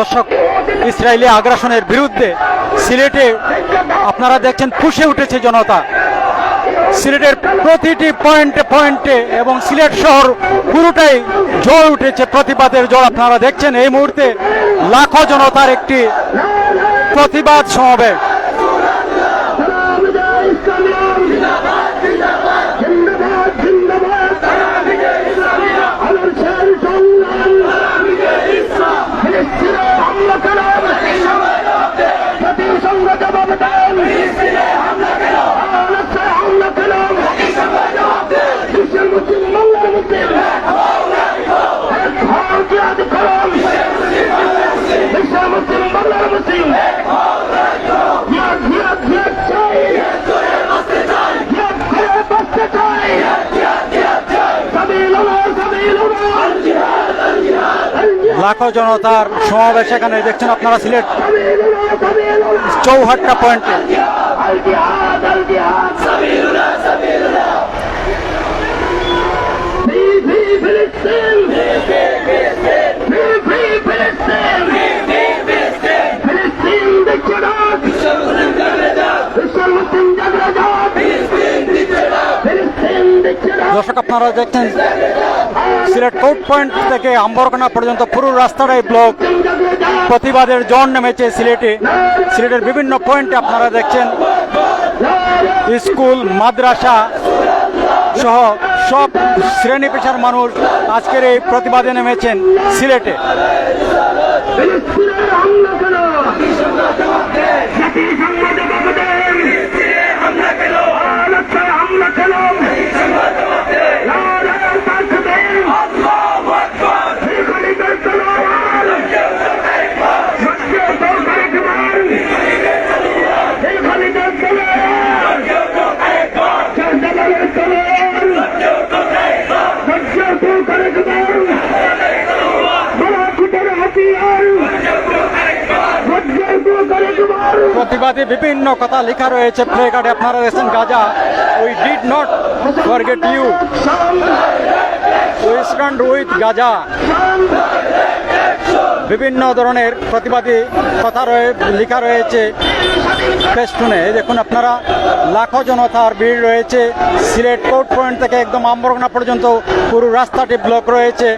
দর্শক, ইসরায়েলি আগ্রাসনের বিরুদ্ধে সিলেটে আপনারা দেখছেন ফুসে উঠেছে জনতা। সিলেটের প্রতিটি পয়েন্টে পয়েন্টে এবং সিলেট শহর পুরোটাই জল উঠেছে, প্রতিবাদের জল আপনারা দেখছেন এই মুহূর্তে লাখো জনতার একটি প্রতিবাদ সমাবেশ। লাখো জনতার সমাবেশ এখানে। দেখছেন আপনারা সিলেট চৌহাট্টা পয়েন্টে। আপনারা দেখছেন সিলেট কোর্ট পয়েন্ট থেকে আম্বরখানা পর্যন্ত পুরো রাস্তাটাই ব্লক প্রতিবাদের জন নেমেছে সিলেটে। সিলেটের বিভিন্ন পয়েন্টে আপনারা দেখছেন স্কুল, মাদ্রাসা সহ সব শ্রেণি পেশার মানুষ আজকের এই প্রতিবাদে নেমেছেন সিলেটে। প্রতিবাদে বিভিন্ন কথা লেখা রয়েছে। প্লে কার্ডে আপনারা দেখছেন Gaza. We did not forget you we stand with Gaza. বিভিন্ন ধরনের প্রতিবাদী কথা রয়ে, লেখা রয়েছে। ফেস্টুনে দেখুন আপনারা, লাখো জনতার ভিড় রয়েছে। সিলেট কোর্ট পয়েন্ট থেকে একদম আম্বরগনা পর্যন্ত পুরো রাস্তাটি ব্লক রয়েছে।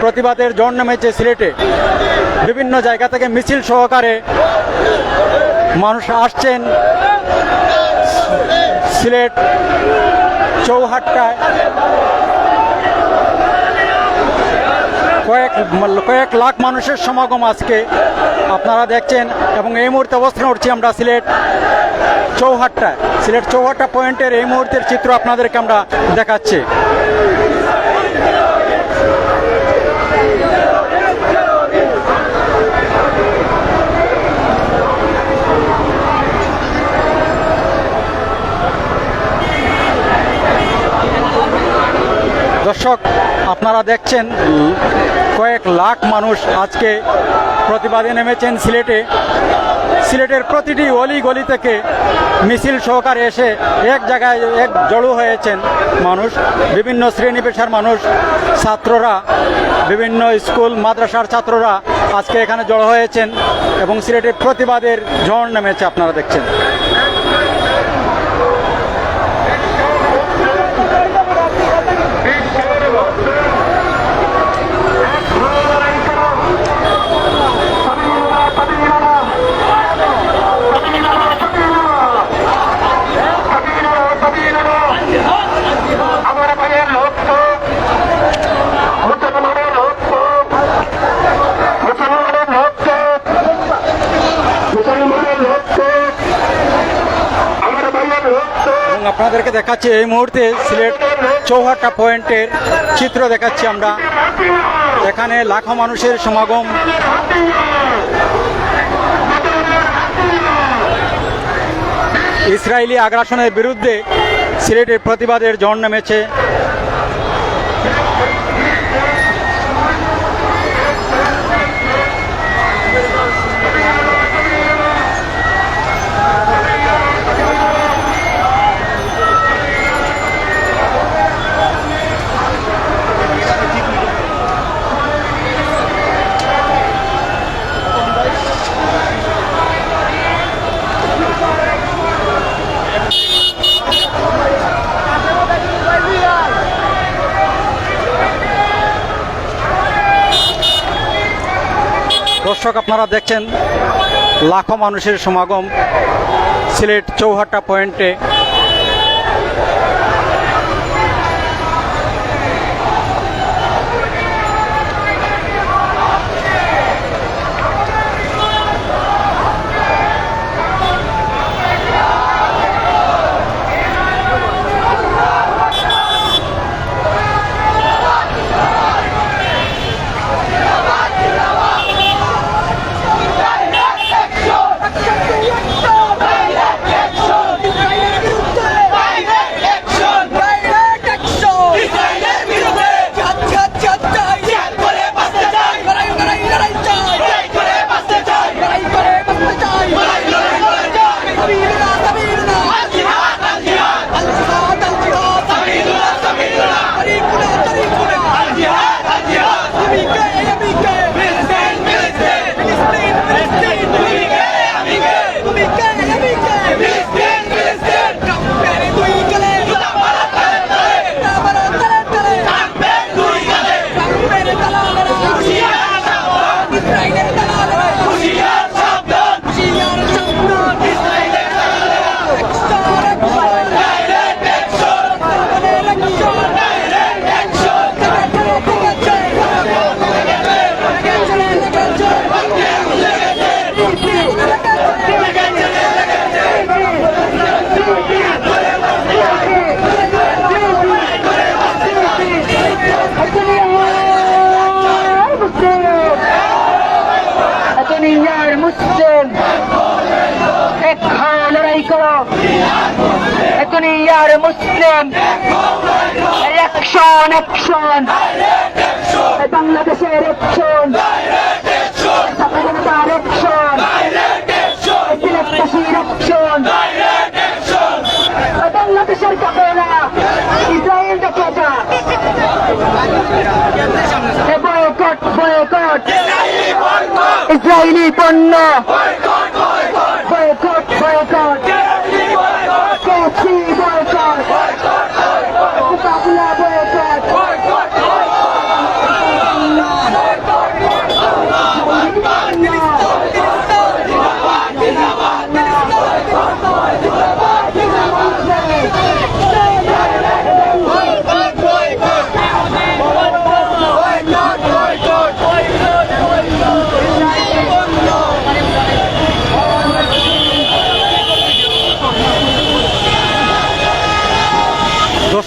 প্রতিবাদের জন নেমেছে সিলেটে। বিভিন্ন জায়গা থেকে মিছিল সহকারে মানুষ আসছেন সিলেট চৌহাট্টায়। কয়েক কয়েক লাখ মানুষের সমাগম আজকে আপনারা দেখছেন এবং এই মুহূর্তে অবস্থান করছি আমরা সিলেট চৌহাট্টায়। সিলেট চৌহাট্টা পয়েন্টের এই মুহূর্তের চিত্র আপনাদেরকে আমরা দেখাচ্ছি। দর্শক, আপনারা দেখছেন, কয়েক লাখ মানুষ আজকে প্রতিবাদে নেমেছেন সিলেটে। সিলেটের প্রতিটি অলি গলি থেকে মিছিল সহকারে এসে এক জায়গায় এক জড়ো হয়েছেন মানুষ, বিভিন্ন শ্রেণি পেশার মানুষ, ছাত্ররা, বিভিন্ন স্কুল, মাদ্রাসার ছাত্ররা আজকে এখানে জড়ো হয়েছেন এবং সিলেটের প্রতিবাদের ঝড় নেমেছে, আপনারা দেখছেন। আপনাদেরকে দেখাচ্ছি এই মুহূর্তে সিলেট চৌহাট্টা পয়েন্টের চিত্র দেখাচ্ছি আমরা। এখানে লাখো মানুষের সমাগম। ইসরায়েলি আগ্রাসনের বিরুদ্ধে সিলেটের প্রতিবাদের জন নেমেছে। দর্শক আপনারা দেখছেন লাখো মানুষের সমাগম সিলেট চৌহাট্টা পয়েন্টে। মুসলিম অ্যাকশন অ্যাকশন বাংলাদেশের অ্যাকশন স্বাধীনতার অ্যাকশন সিলেটবাসীর অ্যাকশন বাংলাদেশের কাপড়া ইসরায়েল দেখে যা বয়কট বয়কট ইসরায়েলি পণ্য বয়কট বয়কট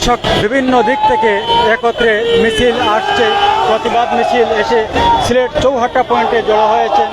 দর্শক বিভিন্ন দিক থেকে একত্রে মিছিল আসছে, প্রতিবাদ মিছিল এসে সিলেট চৌহাট্টা পয়েন্টে জড়ো হয়েছে।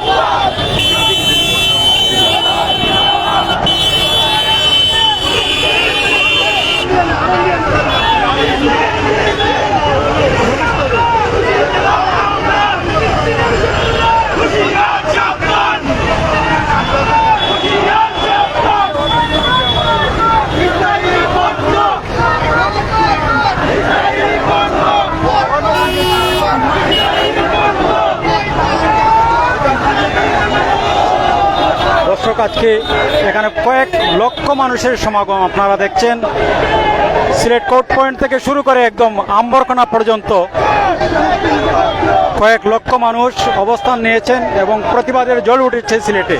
দর্শক, আজকে এখানে কয়েক লক্ষ মানুষের সমাগম আপনারা দেখছেন। সিলেট কোর্ট পয়েন্ট থেকে শুরু করে একদম আম্বরকোনা পর্যন্ত কয়েক লক্ষ মানুষ অবস্থান নিয়েছেন এবং প্রতিবাদের জল উঠেছে সিলেটে।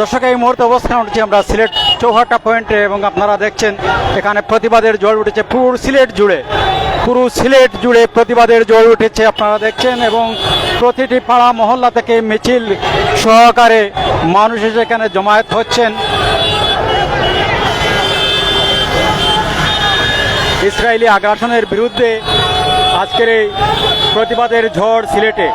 দর্শক, এই মুহূর্তে অবস্থান উঠেছি আমরা সিলেট চৌহাট্টা পয়েন্টে এবং আপনারা দেখছেন, এখানে প্রতিবাদের জল উঠেছে পুরো সিলেট জুড়ে। পুরো সিলেট জুড়ে প্রতিবাদের জোর উঠেছে, আপনারা দেখছেন, এবং প্রতিটি পাড়া, মহল্লা থেকে মিছিল সহকারে মানুষ এখানে জমায়েত হচ্ছেন। ইসরায়েলি আগ্রাসনের বিরুদ্ধে আজকের এই প্রতিবাদের ঝড় সিলেটে।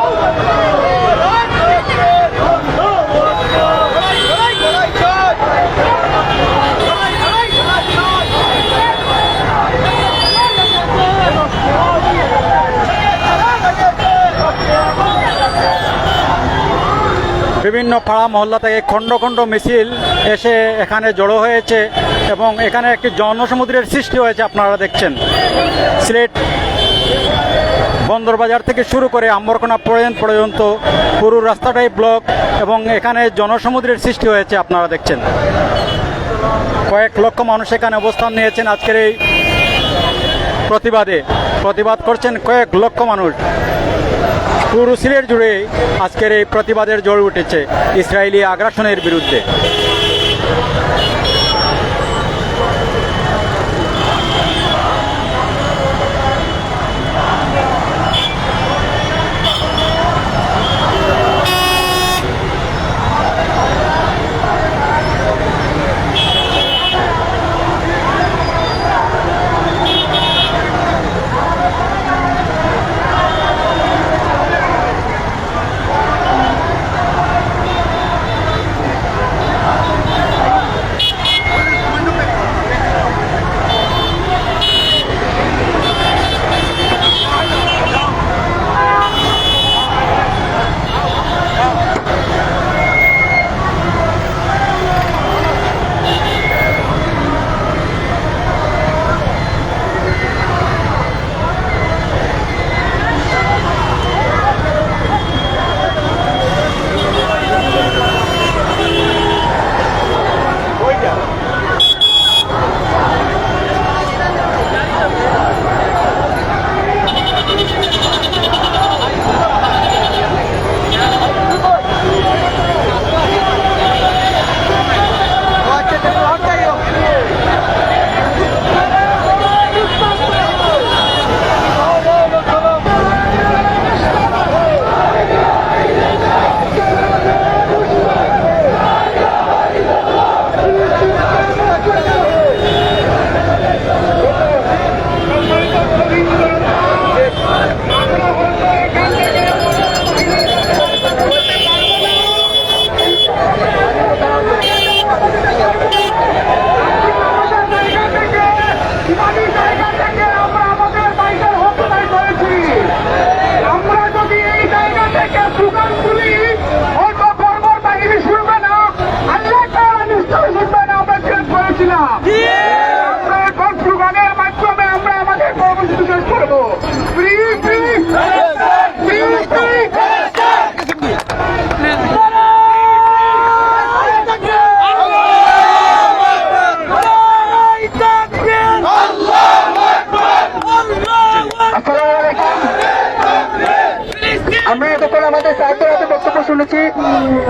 বিভিন্ন পাড়া মহল্লা থেকে খণ্ড খণ্ড মিছিল এসে এখানে জড়ো হয়েছে এবং এখানে একটি জনসমুদ্রের সৃষ্টি হয়েছে, আপনারা দেখছেন। সিলেট বন্দরবাজার থেকে শুরু করে আম্বরকোনা পর্যন্ত পর্যন্ত পুরো রাস্তাটাই ব্লক এবং এখানে জনসমুদ্রের সৃষ্টি হয়েছে, আপনারা দেখছেন। কয়েক লক্ষ মানুষ এখানে অবস্থান নিয়েছেন আজকের এই প্রতিবাদে। প্রতিবাদ করছেন কয়েক লক্ষ মানুষ। পুরো সিলেট জুড়ে আজকের এই প্রতিবাদের জোর উঠেছে ইসরায়েলি আগ্রাসনের বিরুদ্ধে।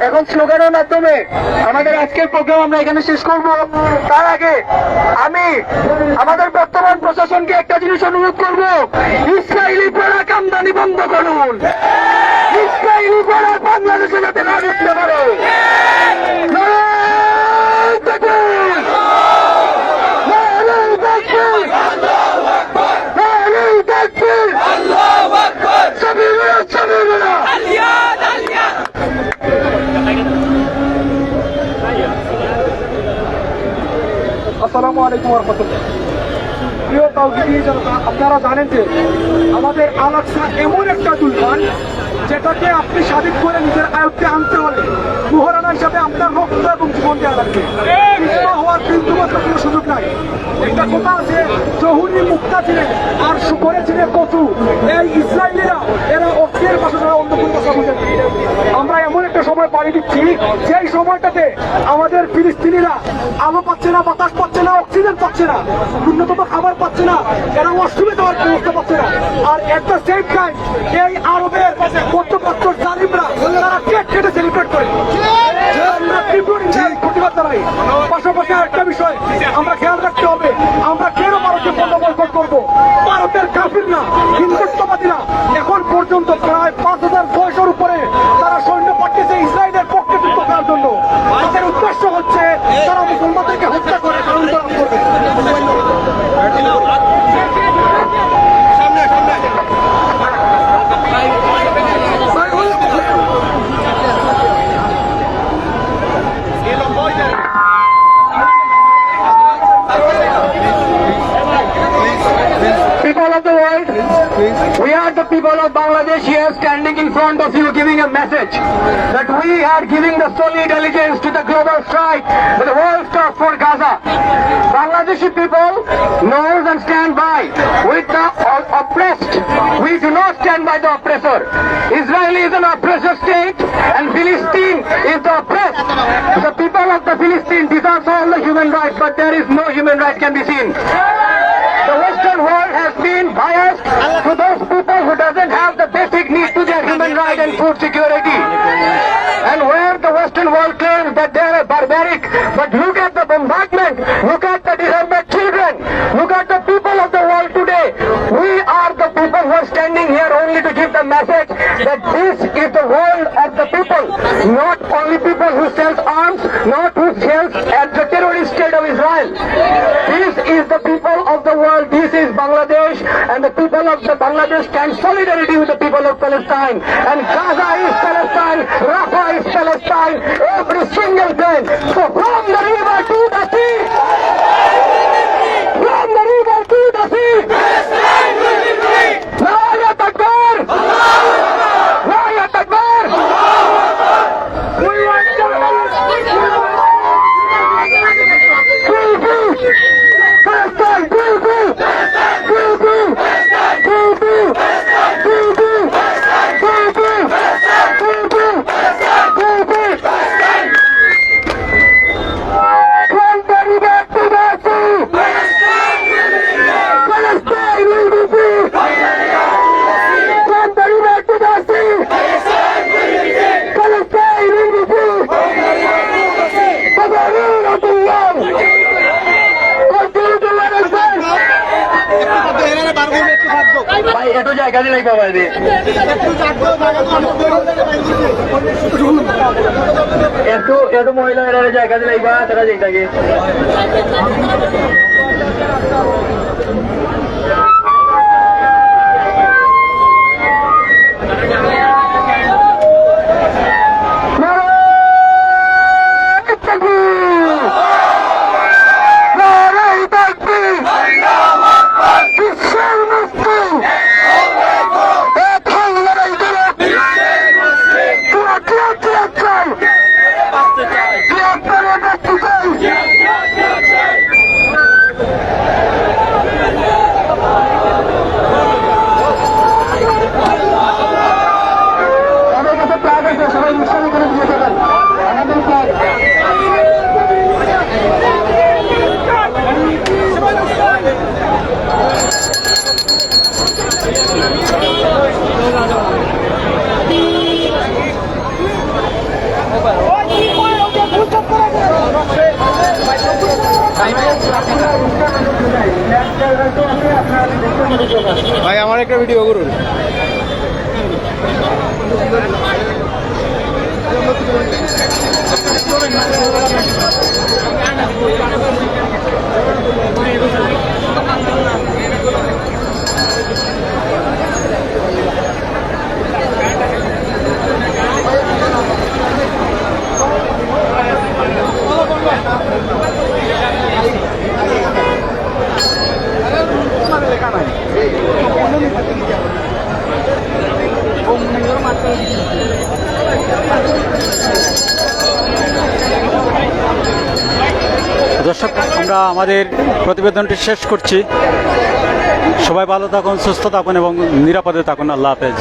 এখন স্লোগানের মাধ্যমে আমাদের আজকের প্রোগ্রাম আমরা এখানে শেষ করব। তার আগে আমি আমাদের বর্তমান প্রশাসনকে একটা জিনিস অনুরোধ করব। ইসরায়েলি প্রোডাক্ট আমদানি বন্ধ করুন। ইসরায়েলি প্রোডাক্ট বাংলাদেশে যাতে না ঢুকতে পারে। আলাইকুম প্রিয় তাওহিদি, আপনারা জানেন যে আমাদের আলাকসা এমন একটা দুলবান যেটাকে আপনি স্বাধীন করে নিজের আয়ত্তে আনতে হলে মুহরানা হিসাবে আপনার রক্ত এবং জীবন দেওয়া লাগবে। হওয়ার মাত্র কোনো সুযোগ নাই। একটা কথা আছে জহুরি মুক্তা ছিলেন আর শুকরে ছিলেন কচু। এই ইসরায়েলিরা, এরা অস্থির ভাষা ছাড়া অন্য কোনো ভাষা বুঝেন আমরা এমন একটা সময় পাড়ি দিচ্ছি, যেই সময়টাতে আমাদের ফিলিস্তিনিরা আলো পাচ্ছে না, বাতাস পাচ্ছে অক্সিজেন পাচ্ছে না। ন্যূনতম খাবার পাচ্ছে না। এরা ওয়াশরুমে দেওয়ার ব্যবস্থা পাচ্ছে না। আর এট দ্য সেম টাইম এই আরবের Israel is an oppressor state and Philistine is the oppressed. The people of the Philistine deserve all the human rights but there is no human right can be seen. The Western world has been biased to those people who doesn't have the basic need to their human right and food security. And where the Western world claims that they are barbaric, but look that this is the world of the people, not only people who sells arms, not who sells at the terrorist state of Israel. This is the people of the world. This is Bangladesh, and the people of the Bangladesh stand solidarity with the people of Palestine. And Gaza is Palestine, Rafah is Palestine, every single day. So from the river to the sea, মহিলা এরা জায়গা দিলাই বা তারা যেটাকে বিশ্বের আমাদের প্রতিবেদনটি শেষ করছি। সবাই ভালো থাকুন সুস্থ থাকুন এবং নিরাপদে থাকুন। আল্লাহ হাফেজ।